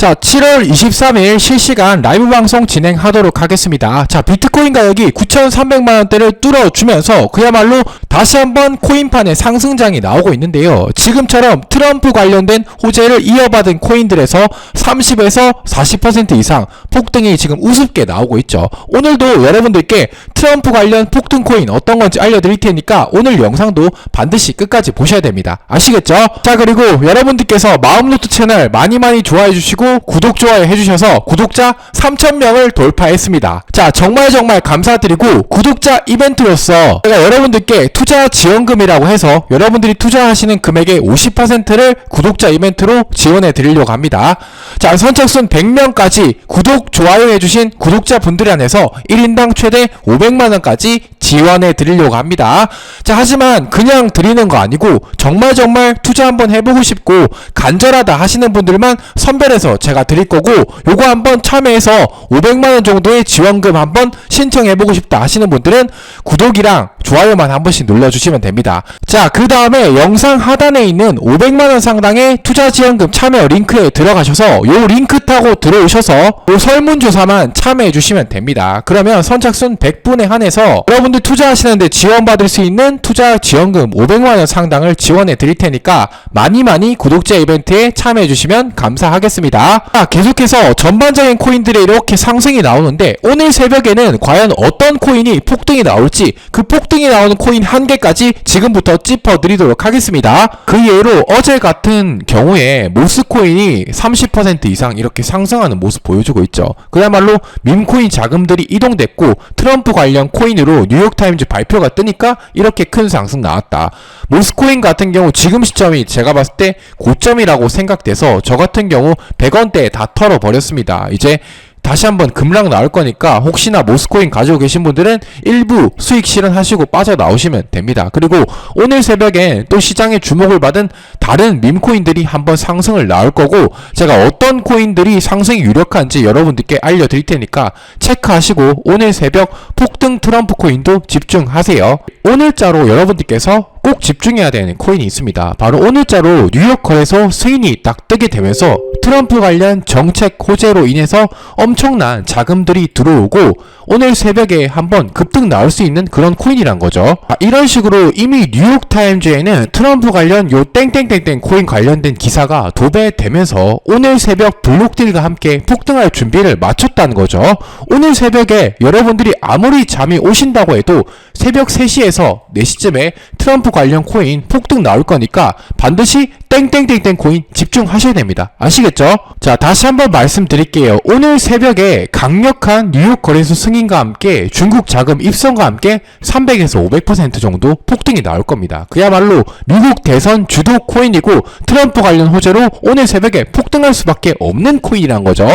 자, 7월 23일 실시간 라이브 방송 진행하도록 하겠습니다. 자, 비트코인 가격이 9,300만원대를 뚫어주면서 그야말로 다시 한번 코인판의 상승장이 나오고 있는데요. 지금처럼 트럼프 관련된 호재를 이어받은 코인들에서 30에서 40% 이상 폭등이 지금 우습게 나오고 있죠. 오늘도 여러분들께 트럼프 관련 폭등 코인 어떤 건지 알려드릴 테니까 오늘 영상도 반드시 끝까지 보셔야 됩니다. 아시겠죠? 자, 그리고 여러분들께서 마음노트 채널 많이 많이 좋아해 주시고 구독, 좋아요 해주셔서 구독자 3,000명을 돌파했습니다. 자, 정말 정말 감사드리고 구독자 이벤트로서 제가 여러분들께 투자 지원금이라고 해서 여러분들이 투자하시는 금액의 50%를 구독자 이벤트로 지원해 드리려고 합니다. 자, 선착순 100명까지 구독, 좋아요 해주신 구독자 분들 안에서 1인당 최대 500만원까지 지원해 드리려고 합니다. 자, 하지만 그냥 드리는 거 아니고 정말 정말 투자 한번 해보고 싶고 간절하다 하시는 분들만 선별해서 제가 드릴 거고 요거 한번 참여해서 500만원 정도의 지원금 한번 신청해보고 싶다 하시는 분들은 구독이랑 좋아요만 한 번씩 눌러주시면 됩니다. 자, 그 다음에 영상 하단에 있는 500만원 상당의 투자 지원금 참여 링크에 들어가셔서 요 링크 타고 들어오셔서 요 설문조사만 참여해주시면 됩니다. 그러면 선착순 100분에 한해서 여러분들 투자하시는데 지원받을 수 있는 투자 지원금 500만원 상당을 지원해 드릴 테니까 많이 많이 구독자 이벤트에 참여해 주시면 감사하겠습니다. 자, 계속해서 전반적인 코인들의 이렇게 상승이 나오는데 오늘 새벽에는 과연 어떤 코인이 폭등이 나올지 그 폭등이 나오는 코인 한 개까지 지금부터 짚어 드리도록 하겠습니다. 그 예로 어제 같은 경우에 모스코인이 30% 이상 이렇게 상승하는 모습 보여주고 있죠. 그야말로 밈코인 자금들이 이동됐고 트럼프 관련 코인으로 뉴욕타임즈 발표가 뜨니까 이렇게 큰 상승 나왔다. 모스코인 같은 경우 지금 시점이 제가 봤을 때 고점이라고 생각돼서 저 같은 경우 100 원대에 다 털어버렸습니다. 이제 다시 한번 급락 나올 거니까 혹시나 모스코인 가지고 계신 분들은 일부 수익 실현하시고 빠져나오시면 됩니다. 그리고 오늘 새벽에 또 시장에 주목을 받은 다른 밈코인들이 한번 상승을 나올 거고 제가 어떤 코인들이 상승이 유력한지 여러분들께 알려드릴 테니까 체크하시고 오늘 새벽 폭등 트럼프 코인도 집중하세요. 오늘자로 여러분들께서 꼭 집중해야 되는 코인이 있습니다. 바로 오늘자로 뉴욕 거래소 승인이 딱 뜨게 되면서 트럼프 관련 정책 호재로 인해서 엄청난 자금들이 들어오고 오늘 새벽에 한번 급등 나올 수 있는 그런 코인이란 거죠. 아, 이런 식으로 이미 뉴욕 타임즈에는 트럼프 관련 요 땡땡땡땡 코인 관련된 기사가 도배되면서 오늘 새벽 블록딜과 함께 폭등할 준비를 마쳤다는 거죠. 오늘 새벽에 여러분들이 아무리 잠이 오신다고 해도 새벽 3시에서 4시쯤에 트럼프 관련 코인 폭등 나올 거니까 반드시 땡땡땡땡 코인 집중하셔야 됩니다. 아시겠죠? 자, 다시 한번 말씀드릴게요. 오늘 새벽에 강력한 뉴욕 거래소 승인과 함께 중국 자금 입성과 함께 300에서 500% 정도 폭등이 나올 겁니다. 그야말로 미국 대선 주도 코인이고 트럼프 관련 호재로 오늘 새벽에 폭등할 수밖에 없는 코인이란 거죠.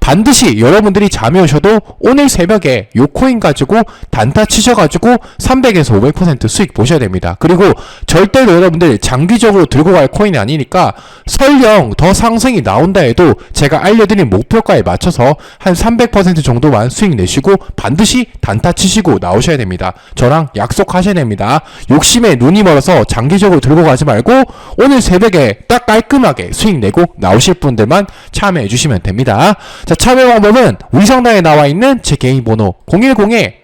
반드시 여러분들이 잠이 오셔도 오늘 새벽에 요 코인 가지고 단타 치셔가지고 300에서 500% 수익 보셔야 됩니다. 그리고 절대로 여러분들 장기적으로 들고 갈 코인 이 아니니까 설령 더 상승이 나온다 해도 제가 알려드린 목표가에 맞춰서 한 300% 정도만 수익 내시고 반드시 단타 치시고 나오셔야 됩니다. 저랑 약속하셔야 됩니다. 욕심에 눈이 멀어서 장기적으로 들고 가지 말고 오늘 새벽에 딱 깔끔하게 수익 내고 나오실 분들만 참여해 주시면 됩니다. 자, 참여 방법은 위성당에 나와 있는 제 개인 번호 010에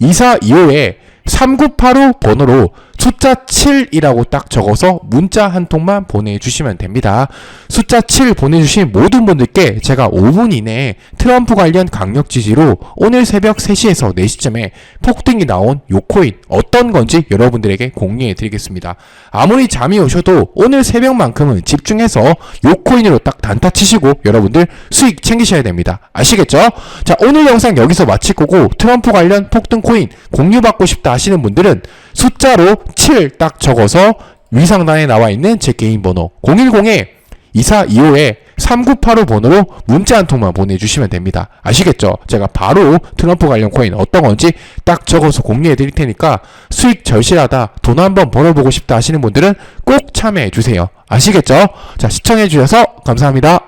2425에 3985 번호로 숫자 7이라고 딱 적어서 문자 한 통만 보내주시면 됩니다. 숫자 7 보내주신 모든 분들께 제가 5분 이내에 트럼프 관련 강력 지지로 오늘 새벽 3시에서 4시쯤에 폭등이 나온 요 코인 어떤 건지 여러분들에게 공유해 드리겠습니다. 아무리 잠이 오셔도 오늘 새벽만큼은 집중해서 요 코인으로 딱 단타 치시고 여러분들 수익 챙기셔야 됩니다. 아시겠죠? 자, 오늘 영상 여기서 마칠 거고 트럼프 관련 폭등 코인 공유받고 싶다 하시는 분들은 숫자로 7 딱 적어서 위상단에 나와 있는 제 개인 번호 010에 2425에 3985 번호로 문자 한 통만 보내주시면 됩니다. 아시겠죠? 제가 바로 트럼프 관련 코인 어떤 건지 딱 적어서 공유해 드릴 테니까 수익 절실하다, 돈 한번 벌어보고 싶다 하시는 분들은 꼭 참여해 주세요. 아시겠죠? 자, 시청해 주셔서 감사합니다.